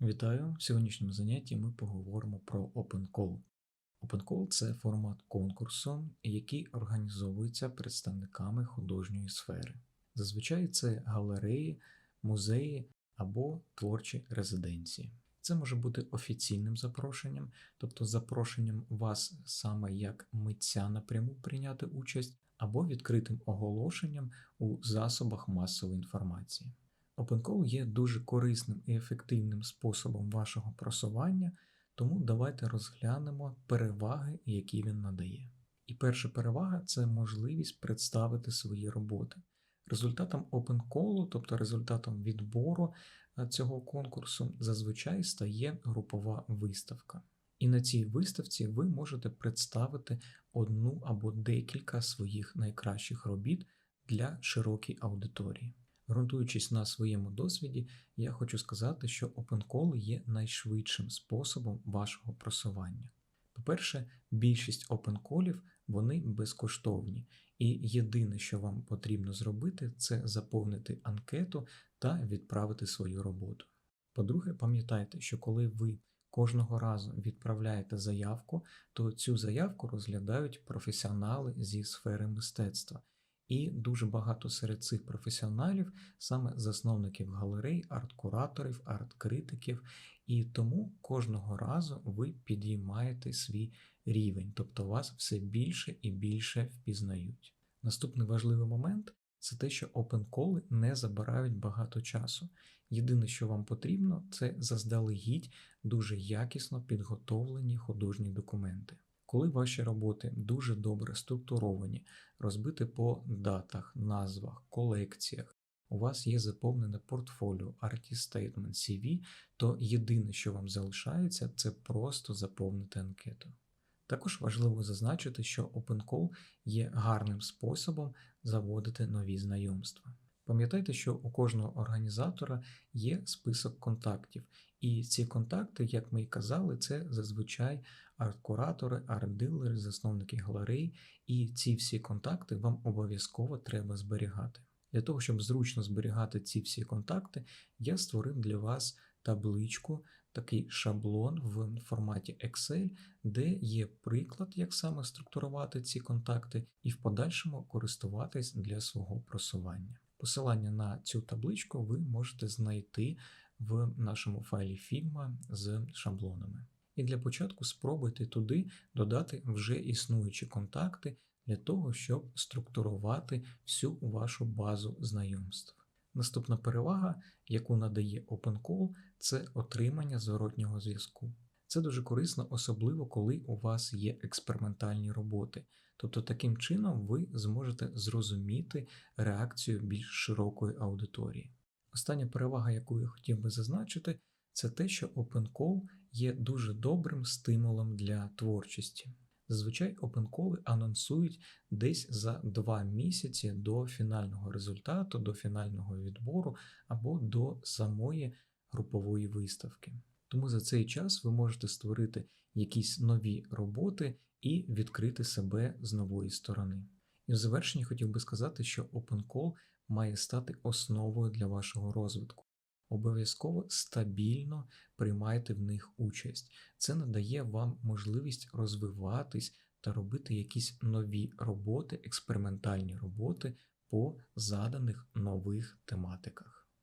Вітаю! В сьогоднішньому занятті ми поговоримо про Open Call. Open Call – це формат конкурсу, який організовується представниками художньої сфери. Зазвичай це галереї, музеї або творчі резиденції. Це може бути офіційним запрошенням, тобто запрошенням вас саме як митця напряму прийняти участь, або відкритим оголошенням у засобах масової інформації. OpenCall є дуже корисним і ефективним способом вашого просування, тому давайте розглянемо переваги, які він надає. І перша перевага це можливість представити свої роботи. Результатом OpenCall, тобто результатом відбору е, цього конкурсу, зазвичай стає групова виставка. І на цій виставці ви можете представити одну або декілька своїх найкращих робіт для широкої аудиторії. Ґрунтуючись на своєму досвіді, я хочу сказати, що OpenCall є найшвидшим способом вашого просування. По-перше, більшість OpenCall вони безкоштовні, і єдине, що вам потрібно зробити, це заповнити анкету та відправити свою роботу. По-друге, пам'ятайте, що коли ви кожного разу відправляєте заявку, то цю заявку розглядають професіонали зі сфери мистецтва. І дуже багато серед цих професіоналів, саме засновників галерей, арт-кураторів, арт-критиків, і тому кожного разу ви підіймаєте свій рівень, тобто вас все більше і більше впізнають. Наступний важливий момент це те, що OpenCall не забирають багато часу. Єдине, що вам потрібно, це заздалегідь дуже якісно підготовлені художні документи. Коли ваші роботи дуже добре структуровані, розбиті по датах, назвах, колекціях, у вас є заповнене портфоліо, Artist Statement, CV, то єдине, що вам залишається, це просто заповнити анкету. Також важливо зазначити, що OpenCall є гарним способом заводити нові знайомства. Пам'ятайте, що у кожного організатора є список контактів, і ці контакти, як ми і казали, це зазвичай арт-куратори, арт-дилери, засновники галерей, і ці всі контакти вам обов'язково треба зберігати. Для того, щоб зручно зберігати ці всі контакти, я створив для вас табличку, такий шаблон в форматі Excel, де є приклад, як саме структурувати ці контакти, і в подальшому користуватись для свого просування. Посилання на цю табличку ви можете знайти в нашому файлі Figma з шаблонами. І для початку спробуйте туди додати вже існуючі контакти для того, щоб структурувати всю вашу базу знайомств. Наступна перевага, яку надає OpenCall, це отримання зворотнього зв'язку. Це дуже корисно, особливо коли у вас є експериментальні роботи. Тобто таким чином ви зможете зрозуміти реакцію більш широкої аудиторії. Остання перевага, яку я хотів би зазначити, це те, що OpenCall є дуже добрим стимулом для творчості. Зазвичай OpenCall анонсують десь за два місяці до фінального результату, до фінального відбору або до самої групової виставки. Тому за цей час ви можете створити якісь нові роботи і відкрити себе з нової сторони. І в завершенні хотів би сказати, що OpenCall має стати основою для вашого розвитку. Обов'язково стабільно приймайте в них участь. Це надає вам можливість розвиватись та робити якісь нові роботи, експериментальні роботи по заданих нових тематиках.